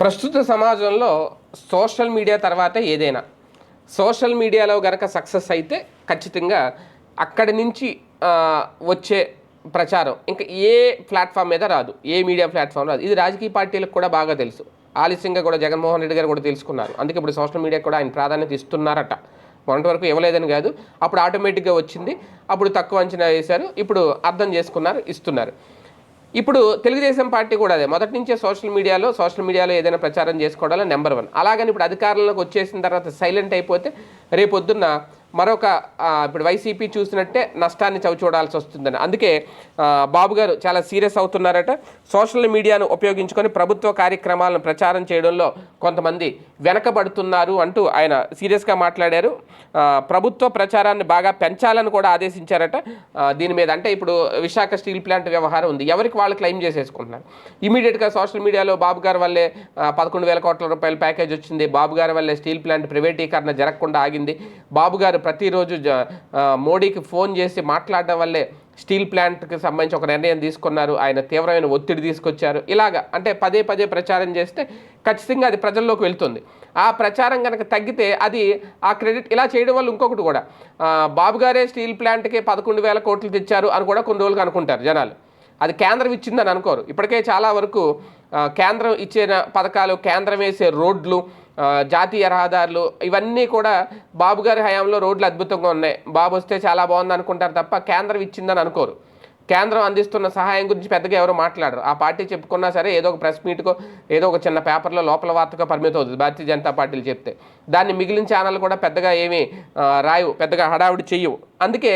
ప్రస్తుత సమాజంలో social media తర్వాత ఏదైనా. సోషల్ మీడియాలో గనక సక్సెస్ అయితే ఖచ్చితంగా అక్కడి నుంచి వచ్చే ప్రచారం. ఇంకా ఏ ప్లాట్ఫామ్ మీద రాదు. ఏ మీడియా ప్లాట్ఫామ్ రాదు. ఇది రాజకీయ పార్టీలకు కూడా బాగా తెలుసు. ఆలస్యంగా కూడా జగన్మోహన్ రెడ్డి గారు కూడా తెలుసుకున్నారు. అందుకే ఇప్పుడు సోషల్ మీడియా కూడా ఆయన ప్రాధాన్యత ఇస్తున్నారట. మొన్నటి వరకు ఇవ్వలేదని కాదు. అప్పుడు ఆటోమేటిక్గా వచ్చింది. అప్పుడు తక్కువ అంచనా వేశారు. ఇప్పుడు అర్థం చేసుకున్నారు ఇస్తున్నారు. ఇప్పుడు తెలుగుదేశం పార్టీ కూడా అదే. మొదటి నుంచే సోషల్ మీడియాలో సోషల్ మీడియాలో ఏదైనా ప్రచారం చేసుకోవడంలో నెంబర్ వన్. అలాగని ఇప్పుడు అధికారంలోకి వచ్చేసిన తర్వాత సైలెంట్ అయిపోతే రేపొద్దున్న మరొక ఇప్పుడు వైసీపీ చూసినట్టే నష్టాన్ని చవి చూడాల్సి వస్తుందని. అందుకే బాబు గారు చాలా సీరియస్ అవుతున్నారట. సోషల్ మీడియాను ఉపయోగించుకొని ప్రభుత్వ కార్యక్రమాలను ప్రచారం చేయడంలో కొంతమంది వెనకబడుతున్నారు అంటూ ఆయన సీరియస్గా మాట్లాడారు. ప్రభుత్వ ప్రచారాన్ని బాగా పెంచాలని కూడా ఆదేశించారట. దీని మీద అంటే ఇప్పుడు విశాఖ స్టీల్ ప్లాంట్ వ్యవహారం ఉంది. ఎవరికి వాళ్ళు క్లెయిమ్ చేసేసుకుంటున్నారు? ఇమీడియట్గా సోషల్ మీడియాలో బాబు గారి వల్లే పదకొండు వేల కోట్ల రూపాయల ప్యాకేజ్ వచ్చింది. బాబు గారి వల్లే స్టీల్ ప్లాంట్ ప్రైవేటీకరణ జరగకుండా ఆగింది. బాబు గారు ప్రతిరోజు మోడీకి ఫోన్ చేసి మాట్లాడడం వల్లే స్టీల్ ప్లాంట్కి సంబంధించి ఒక నిర్ణయం తీసుకున్నారు. ఆయన తీవ్రమైన ఒత్తిడి తీసుకొచ్చారు. ఇలాగా అంటే పదే పదే ప్రచారం చేస్తే ఖచ్చితంగా అది ప్రజల్లోకి వెళ్తుంది. ఆ ప్రచారం కనుక తగ్గితే అది ఆ క్రెడిట్ ఇలా చేయడం వల్ల ఇంకొకటి కూడా బాబు గారే స్టీల్ ప్లాంట్కి పదకొండు వేల కోట్లు తెచ్చారు అని కూడా కొన్ని రోజులకు అనుకుంటారు జనాలు. అది కేంద్రం ఇచ్చిందని అనుకోరు. ఇప్పటికే చాలా వరకు కేంద్రం ఇచ్చిన పథకాలు కేంద్రం వేసే రోడ్లు జాతీయ రహదారులు ఇవన్నీ కూడా బాబు గారి హయాంలో రోడ్లు అద్భుతంగా ఉన్నాయి. బాబు వస్తే చాలా బాగుంది అనుకుంటారు తప్ప కేంద్రం ఇచ్చిందని అనుకోరు. కేంద్రం అందిస్తున్న సహాయం గురించి పెద్దగా ఎవరు మాట్లాడరు. ఆ పార్టీ చెప్పుకున్నా సరే ఏదో ఒక ప్రెస్ మీట్కో ఏదో ఒక చిన్న పేపర్లో లోపల వార్తగా పరిమితం అవుతుంది. భారతీయ జనతా పార్టీలు చెప్తే. దాన్ని మిగిలిన ఛానల్ కూడా పెద్దగా ఏమీ రాయవు. పెద్దగా హడావుడి చెయ్యవు. అందుకే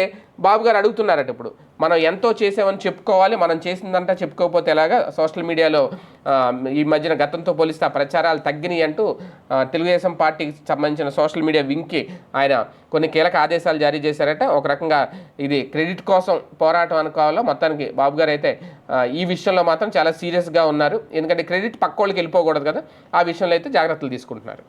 బాబు గారు అడుగుతున్నారట ఇప్పుడు మనం ఎంతో చేసామని చెప్పుకోవాలి మనం చేసిందంతా చెప్పుకోకపోతే ఎలాగా సోషల్ మీడియాలో ఈ మధ్యన గతంతో పోలిస్తే ఆ ప్రచారాలు తగ్గినాయి అంటూ తెలుగుదేశం పార్టీకి సంబంధించిన సోషల్ మీడియా వింగ్కి ఆయన కొన్ని కీలక ఆదేశాలు జారీ చేశారట. ఒక రకంగా ఇది క్రెడిట్ కోసం పోరాటం అనుకోవాలో మొత్తానికి బాబు గారు అయితే ఈ విషయంలో మాత్రం చాలా సీరియస్గా ఉన్నారు. ఎందుకంటే క్రెడిట్ పక్కోళ్ళకి వెళ్ళిపోకూడదు కదా ఆ విషయంలో అయితే జాగ్రత్తలు తీసుకుంటున్నారు.